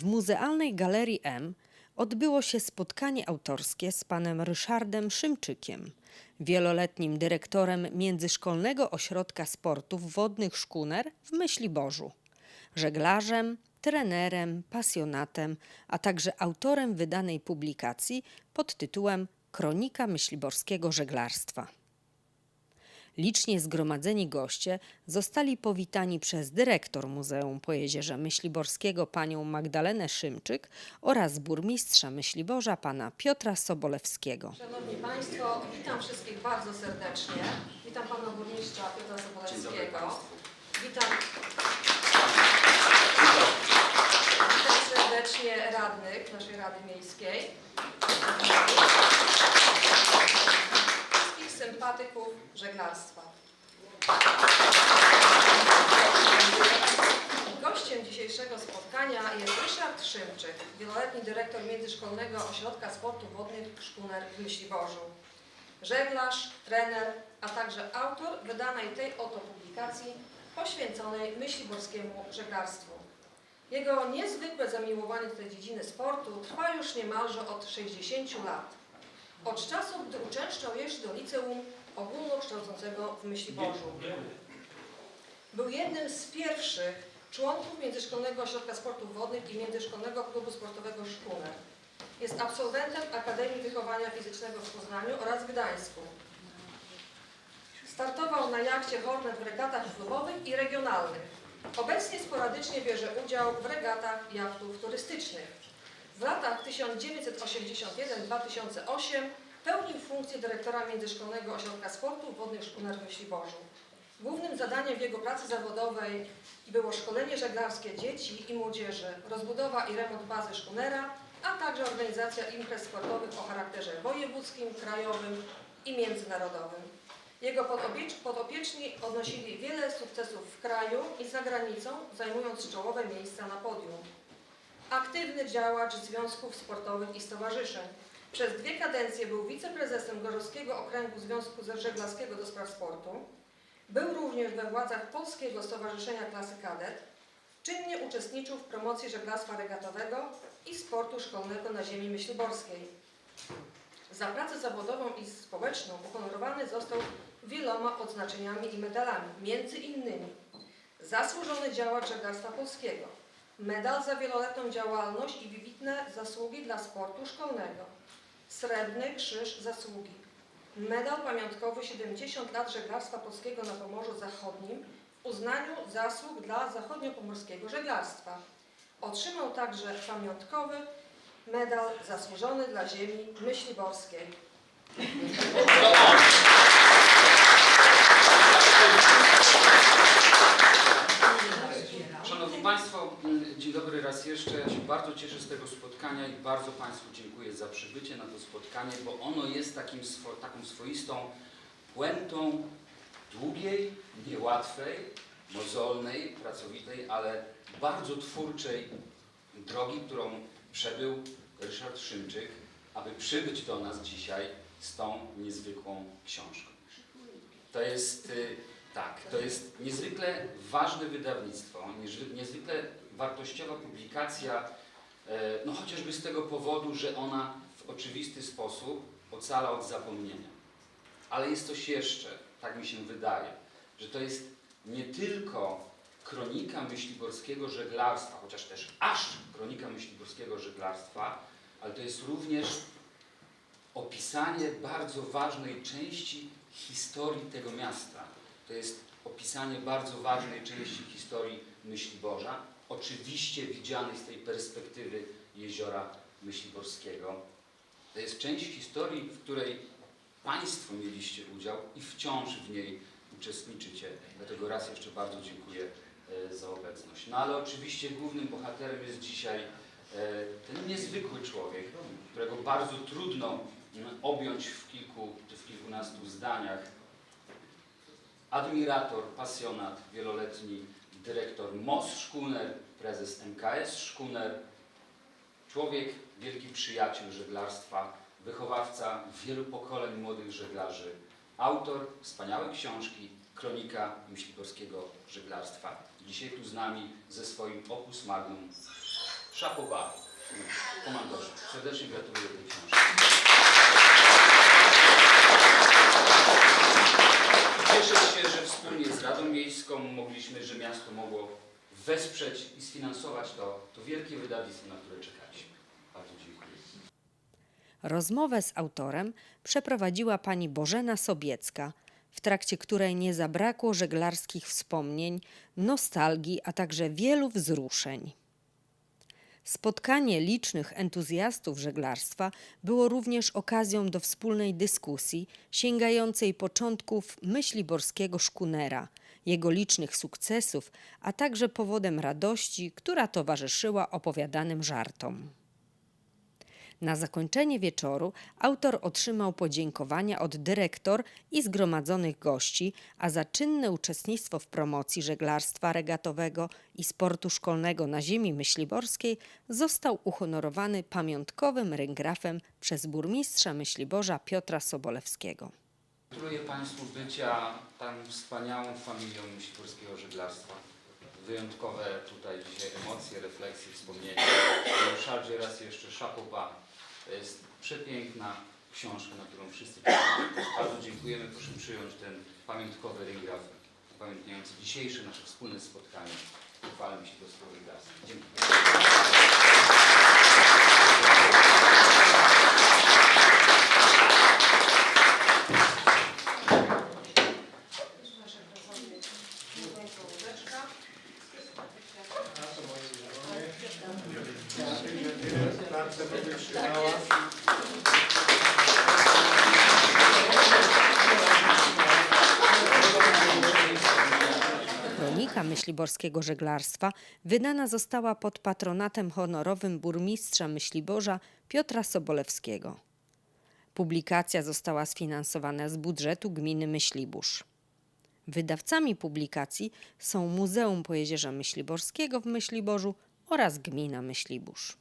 W Muzealnej Galerii M odbyło się spotkanie autorskie z panem Ryszardem Szymczykiem, wieloletnim dyrektorem Międzyszkolnego Ośrodka Sportów Wodnych Szkuner w Myśliborzu, żeglarzem, trenerem, pasjonatem, a także autorem wydanej publikacji pod tytułem Kronika myśliborskiego żeglarstwa. Licznie zgromadzeni goście zostali powitani przez dyrektor Muzeum po Jezierze Myśliborskiego panią Magdalenę Szymczyk oraz burmistrza Myśliborza pana Piotra Sobolewskiego. Szanowni Państwo, witam wszystkich bardzo serdecznie. Witam Pana Burmistrza Piotra Sobolewskiego. Witam, witam serdecznie radnych naszej Rady Miejskiej. Wszystkich sympatyków żeglarstwa. Gościem dzisiejszego spotkania jest Ryszard Szymczyk, wieloletni dyrektor Międzyszkolnego Ośrodka Sportu Wodnych Szkuner w Myśliborzu. Żeglarz, trener, a także autor wydanej tej oto publikacji poświęconej myśliborskiemu żeglarstwu. Jego niezwykłe zamiłowanie do tej dziedziny sportu trwa już niemalże od 60 lat. Od czasu, gdy uczęszczał jeszcze do liceum ogólnokształcącego w Myśliborzu. Był jednym z pierwszych członków Międzyszkolnego Ośrodka Sportów Wodnych i Międzyszkolnego Klubu Sportowego Szkuner. Jest absolwentem Akademii Wychowania Fizycznego w Poznaniu oraz Gdańsku. Startował na jachcie Hornet w regatach klubowych i regionalnych. Obecnie sporadycznie bierze udział w regatach jachtów turystycznych. W latach 1981-2008 pełnił funkcję dyrektora Międzyszkolnego Ośrodka Sportów Wodnych Szkuner w Myśliborzu. Głównym zadaniem w jego pracy zawodowej było szkolenie żeglarskie dzieci i młodzieży, rozbudowa i remont bazy szkunera, a także organizacja imprez sportowych o charakterze wojewódzkim, krajowym i międzynarodowym. Jego podopieczni odnosili wiele sukcesów w kraju i za granicą, zajmując czołowe miejsca na podium. Aktywny działacz związków sportowych i stowarzyszeń. Przez dwie kadencje był wiceprezesem Gorzowskiego Okręgu Związku Żeglarskiego do Spraw Sportu. Był również we władzach Polskiego Stowarzyszenia Klasy Kadet. Czynnie uczestniczył w promocji żeglarstwa regatowego i sportu szkolnego na ziemi myśliborskiej. Za pracę zawodową i społeczną uhonorowany został wieloma odznaczeniami i medalami, między innymi Zasłużony działacz żeglarstwa polskiego, medal za wieloletnią działalność i wybitne zasługi dla sportu szkolnego, Srebrny Krzyż Zasługi, medal pamiątkowy 70 lat żeglarstwa polskiego na Pomorzu Zachodnim w uznaniu zasług dla zachodniopomorskiego żeglarstwa. Otrzymał także pamiątkowy medal zasłużony dla ziemi myśliborskiej. Szanowni Państwo, mm, dzień dobry raz jeszcze. Ja się bardzo cieszę z tego spotkania i bardzo Państwu dziękuję za przybycie na to spotkanie, bo ono jest takim, swo, taką swoistą puentą długiej, niełatwej, mozolnej, pracowitej, ale bardzo twórczej drogi, którą przebył Ryszard Szymczyk, aby przybyć do nas dzisiaj z tą niezwykłą książką. To jest, y, tak, to jest niezwykle ważne wydawnictwo, niezwy- niezwykle wartościowa publikacja, e, no chociażby z tego powodu, że ona w oczywisty sposób ocala od zapomnienia. Ale jest coś jeszcze, tak mi się wydaje, że to jest nie tylko kronika myśliborskiego żeglarstwa, chociaż też aż kronika myśliborskiego żeglarstwa, ale to jest również opisanie bardzo ważnej części historii tego miasta. To jest opisanie bardzo ważnej części historii Myśliborza, oczywiście widzianej z tej perspektywy jeziora Myśliborskiego. To jest część historii, w której Państwo mieliście udział i wciąż w niej uczestniczycie. Dlatego raz jeszcze bardzo dziękuję e, za obecność. No ale oczywiście głównym bohaterem jest dzisiaj e, ten niezwykły człowiek, którego bardzo trudno mm, objąć w kilku czy w kilkunastu zdaniach. Admirator, pasjonat, wieloletni dyrektor MOS Szkuner, prezes MKS Szkuner, człowiek, wielki przyjaciel żeglarstwa, wychowawca wielu pokoleń młodych żeglarzy, autor wspaniałej książki Kronika Myśliborskiego Żeglarstwa. Dzisiaj tu z nami ze swoim opus magnum Szapoba, komandorze. Serdecznie gratuluję tej książki. Z Radą Miejską mogliśmy, że miasto mogło wesprzeć i sfinansować to, to wielkie wydawnictwo, na które czekaliśmy. Bardzo dziękuję. Rozmowę z autorem przeprowadziła pani Bożena Sobiecka, w trakcie której nie zabrakło żeglarskich wspomnień, nostalgii, a także wielu wzruszeń. Spotkanie licznych entuzjastów żeglarstwa było również okazją do wspólnej dyskusji sięgającej początków myśliborskiego szkunera, jego licznych sukcesów, a także powodem radości, która towarzyszyła opowiadanym żartom. Na zakończenie wieczoru autor otrzymał podziękowania od dyrektor i zgromadzonych gości, a za czynne uczestnictwo w promocji żeglarstwa regatowego i sportu szkolnego na ziemi myśliborskiej został uhonorowany pamiątkowym ryngrafem przez burmistrza Myśliborza Piotra Sobolewskiego. Gratuluję Państwu bycia tam wspaniałą familią myśliborskiego żeglarstwa. Wyjątkowe tutaj dzisiaj emocje, refleksje, wspomnienia. Ryszardzie raz jeszcze szapoba. To jest przepiękna książka, na którą wszyscy. Bardzo dziękujemy. Proszę przyjąć ten pamiątkowy ringraf upamiętniający dzisiejsze nasze wspólne spotkanie. Uchwalmy się do sprawy Dziękuję. Kronika myśliborskiego żeglarstwa wydana została pod patronatem honorowym burmistrza Myśliborza Piotra Sobolewskiego. Publikacja została sfinansowana z budżetu gminy Myślibórz. Wydawcami publikacji są Muzeum Pojezierza Myśliborskiego w Myśliborzu oraz Gmina Myślibórz.